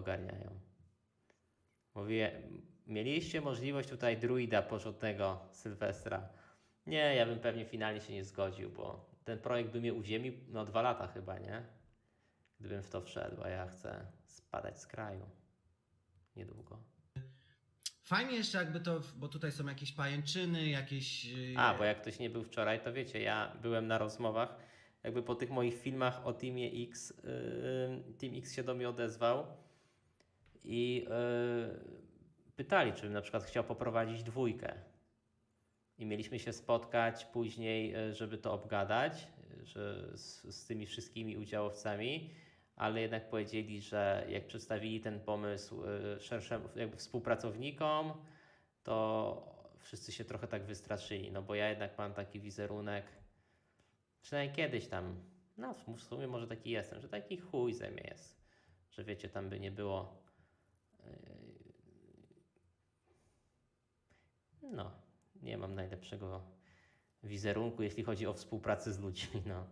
ogarniają. Mówię, mieliście możliwość tutaj druida porządnego Sylwestra. Nie, ja bym pewnie finalnie się nie zgodził, bo ten projekt by mnie uziemił no dwa lata chyba, nie? Gdybym w to wszedł, a ja chcę spadać z kraju. Niedługo. Fajnie jeszcze jakby to, bo tutaj są jakieś pajęczyny, jakieś... yy, A, bo jak ktoś nie był wczoraj, to wiecie, ja byłem na rozmowach, jakby po tych moich filmach o Teamie X, Team X się do mnie odezwał i yy, pytali, czy bym na przykład chciał poprowadzić dwójkę. I mieliśmy się spotkać później, yy, żeby to obgadać, yy, że z, z tymi wszystkimi udziałowcami, ale jednak powiedzieli, że jak przedstawili ten pomysł szerszym jakby współpracownikom, to wszyscy się trochę tak wystraszyli, no bo ja jednak mam taki wizerunek, przynajmniej kiedyś tam, no w sumie może taki jestem, że taki chuj ze mnie jest, że wiecie, tam by nie było no, nie mam najlepszego wizerunku, jeśli chodzi o współpracę z ludźmi, no.